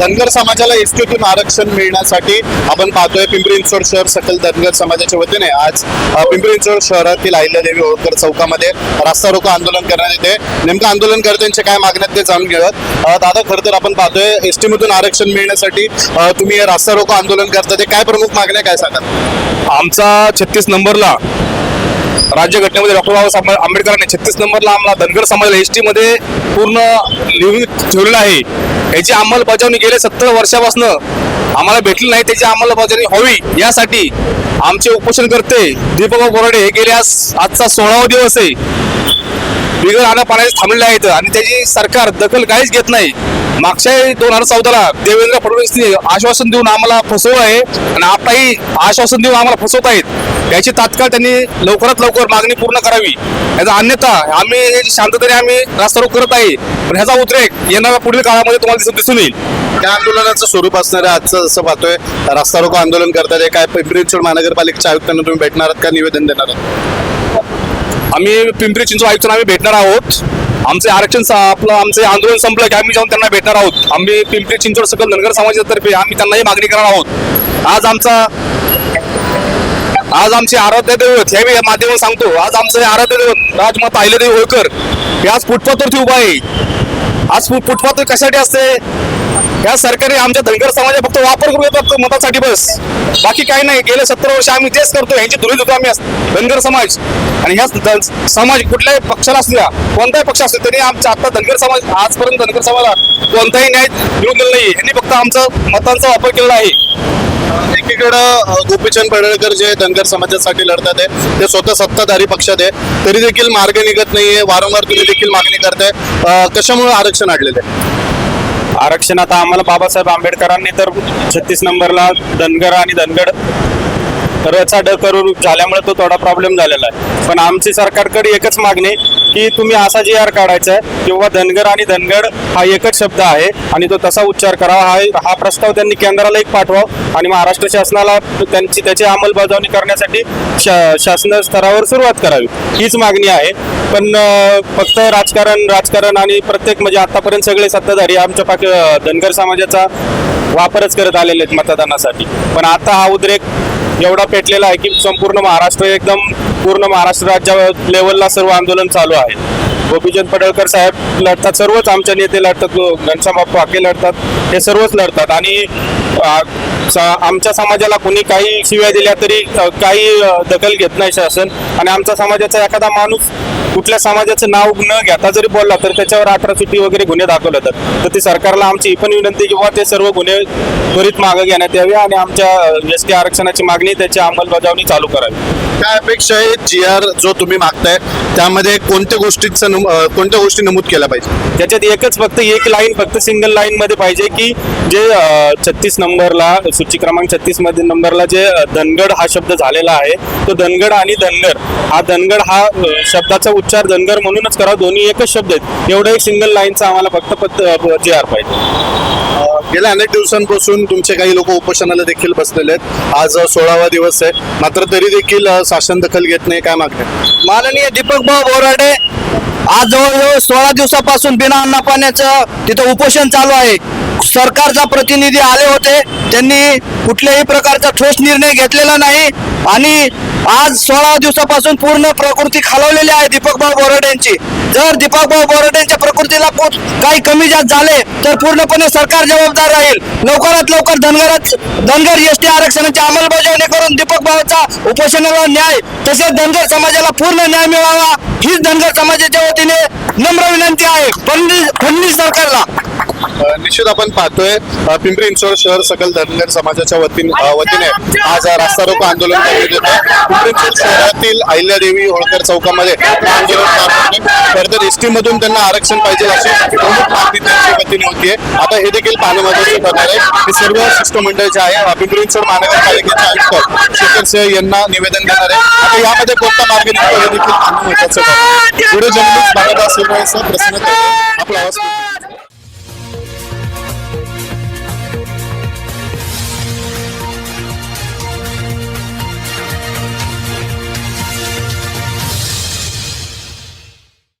धनगर समाजाला एसटीतून आरक्षण मिळण्यासाठी आपण पाहतोय पिंपरी चिंचवड शहर सकल धनगर समाजाच्या वतीने आज पिंपरी चिंचवड शहरातील अहिल्यादेवी होळकर चौकामध्ये रास्ता रोको आंदोलन करण्यात येते. नेमकं आंदोलनकर्त्यांचे काय मागण्यात ते जाणून घेऊयात. दादा खरं तर आपण पाहतोय एसटी मधून आरक्षण मिळण्यासाठी तुम्ही हे रास्ता रोको आंदोलन करता ते काय प्रमुख मागण्या काय सांगा आमचा छत्तीस नंबरला राज्यघटनेमध्ये डॉक्टर बाबासाहेब आंबेडकरांनी छत्तीस नंबरला आम्हाला धनगर समाजाला एस टी मध्ये पूर्ण लिहून ठेवलेलं आहे. याची अंमलबजावणी गेल्या सत्तर वर्षापासून आम्हाला भेटली नाही त्याची अंमलबजावणी व्हावी यासाठी आमचे उपोषण करते दीपक बोराडे हे गेले आज आजचा सोळावा दिवस आहे. बिगर आणा पाण्याचे थांबलेले आहेत आणि त्याची सरकार दखल काहीच घेत नाही. मागच्या दोन हजार चौदाला देवेंद्र फडणवीसने आश्वासन देऊन आम्हाला फसवलं आहे आणि आताही आश्वासन देऊन आम्हाला फसवत आहेत याची तात्काळ त्यांनी लवकरात लवकर मागणी पूर्ण करावी. याचा अन्यथा आम्ही शांततेने आम्ही रास्ता रोक करत आहे पण ह्याचा उद्रेक येणाऱ्या पुढील काळामध्ये तुम्हाला दिसून येईल. त्या आंदोलनाचं स्वरूप असणार आहे आजचं जसं पाहतोय रास्ता रोको आंदोलन करतात काय पिंपरी चिंचवड महानगरपालिकेच्या आयुक्तांना तुम्ही भेटणार आहात का निवेदन देणार आहात? आम्ही पिंपरी चिंचवड आयुक्तांना आम्ही भेटणार आहोत. आमचे आरक्षण आपलं आमचे आंदोलन संपलं की आम्ही जाऊन त्यांना भेटणार आहोत. आम्ही पिंपरी चिंचवड सकल धनगर समाजातर्फे आम्ही त्यांनाही मागणी करणार आहोत. आज आमचा आज आमचे आराध्य दैवत हे मी या सांगतो आज आमचं आराध्य दैवत राजमाता अहिल्यादेवी होळकर हे आज फुटपाथवरती उभा आहे. आज फुटपाथ कशासाठी असते? या सरकारने आमच्या धनगर समाजा फक्त वापर करू फक्त मतासाठी बस. बाकी काही नाही. गेले सत्तर वर्ष आम्ही तेच करतो यांची धुरी होतो आम्ही धनगर समाज. आणि ह्या समाज कुठल्याही पक्षाला असल्या कोणताही पक्ष असतो तरी आमच्या आता धनगर समाज आजपर्यंत धनगर समाजाला कोणताही न्याय मिळून गेला नाही. यांनी फक्त आमचा मतांचा वापर केलेला आहे. एकीकडं गोपीचंद पडळकर जे धनगर समाजासाठी लढतात आहे ते स्वतः सत्ताधारी पक्षात आहे. तरी देखील मार्ग निघत नाहीये. वारंवार तुम्ही देखील मागणी करताय. कशामुळे आरक्षण अडलेलं आहे? आरक्षण आता आम्हाला बाबासाहेब आंबेडकरांनी तर छत्तीस नंबरला धनगर आणि धनगड रचा ड करून झाल्यामुळे तो थोडा प्रॉब्लेम झालेला आहे. पण आमची सरकारकडे एकच मागणी की तुम्ही असा जी आर काढायचा आहे किंवा धनगर आणि धनगड हा एकच शब्द आहे आणि तो तसा उच्चार करावा. हा हा प्रस्ताव त्यांनी केंद्राला एक पाठवावा आणि महाराष्ट्र शासनाला त्यांची त्याची अंमलबजावणी करण्यासाठी शा शासन स्तरावर सुरुवात करावी. हीच मागणी आहे. पण फक्त राजकारण राजकारण आणि प्रत्येक म्हणजे आतापर्यंत सगळे सत्ताधारी आमच्या पाक धनगर समाजाचा वापरच करत आलेले आहेत मतदानासाठी. पण आता हा उद्रेक एवढा पेटलेला आहे की संपूर्ण महाराष्ट्र एकदम पूर्ण महाराष्ट्र राज्या लेवलला सर्व आंदोलन चालू आहे. गोपीचंद पडळकर साहेब लढतात सर्वच आमच्या नेते लढतात घनश्याम बाप्पा हाके लढतात हे सर्वच लढतात. आणि स- आमच्या समाजाला कोणी काही शिव्या दिल्या तरी काही दखल घेत नाही शासन. आणि आमच्या समाजाचा एखादा माणूस कुठल्या समाजाचं नाव न घेता जरी बोलला तर त्याच्यावर अठरा सुट्टी वगैरे गुन्हे दाखवले जातात. तर ती सरकारला आमची ही पण विनंती किंवा ते सर्व गुन्हे त्वरित मागे घेण्यात यावे आणि आमच्या एस टी आरक्षणाची मागणी त्याची अंमलबजावणी चालू करावी. काय अपेक्षा आहे जी आर जो तुम्ही मागताय? त्यामध्ये कोणत्या गोष्टीचं कोणत्या गोष्टी नमूद केल्या पाहिजे? त्याच्यात एकच फक्त एक लाईन फक्त सिंगल लाईन मध्ये पाहिजे की जे छत्तीस नंबरला सूची क्रमांक छत्तीसमध्ये नंबरला जे धनगड हा शब्द झालेला आहे तो धनगड आणि धनगर. हा धनगड हा शब्दाचा उच्चार धनगर म्हणूनच करावा दोन्ही एकच शब्द आहेत. एवढं एक सिंगल लाईनचा आम्हाला फक्त पत्र जे आर पाहिजे. गेल्या अनेक दिवसांपासून तुमचे काही लोक उपोषणाला देखील बसलेले आहेत. आज सोळावा दिवस आहे. मात्र तरी देखील शासन दखल घेत नाही. काय मागण्या? माननीय दीपक भाऊ बोराडे आज जवळजवळ सोळा दिवसापासून बिना अन्न पाण्याचं तिथं उपोषण चालू आहे. सरकारचा प्रतिनिधी आले होते. त्यांनी कुठल्याही प्रकारचा ठोस निर्णय घेतलेला नाही. आणि आज सोळा दिवसापासून पूर्ण प्रकृती खालवलेली आहे दीपक भाऊ बोराडेंची. जर दीपकभाऊ बोराडेंच्या प्रकृतीला काही कमी जास्त झाले तर पूर्णपणे सरकार जबाबदार राहील. लवकरात लवकर धनगरात धनगर एस टी आरक्षणाची अंमलबजावणी करून दीपक उपोषणाला न्याय तसेच धनगर समाजाला पूर्ण न्याय मिळावा हीच धनगर समाजाच्या वतीने नम्र विनंती आहे. फडणवीस फडणवीस सरकारला. निश्चित आपण पाहतोय पिंपरी चिंचवड शहर सकल धनगर समाजाच्या वतीने वतीने आज रास्ता रोको आंदोलन करण्यात येतं पिंपरी चिंचवड शहरातील अहिल्यादेवी होळकर चौकामध्ये आंदोलन खरंतर पडलं. खरं एसटी मधून त्यांना आरक्षण पाहिजे अशी प्रमुख मागणी त्यांच्या वतीने होतीये आता हे देखील पाहणं महत्वाचं ठरणार आहे. हे सर्व शिष्टमंडळ जे आहे पिंपरी चिंचवड महानगरपालिकेचे आयुक्त शेखर सिंह यांना निवेदन देणार आहे. आता यामध्ये कोणता मार्ग निघतो हे देखील पाहणं महत्वाचं ठरणार आहे. व्हिडिओ जर्नलिस्ट बाबादास सिंह प्रसन्न आपला आवाज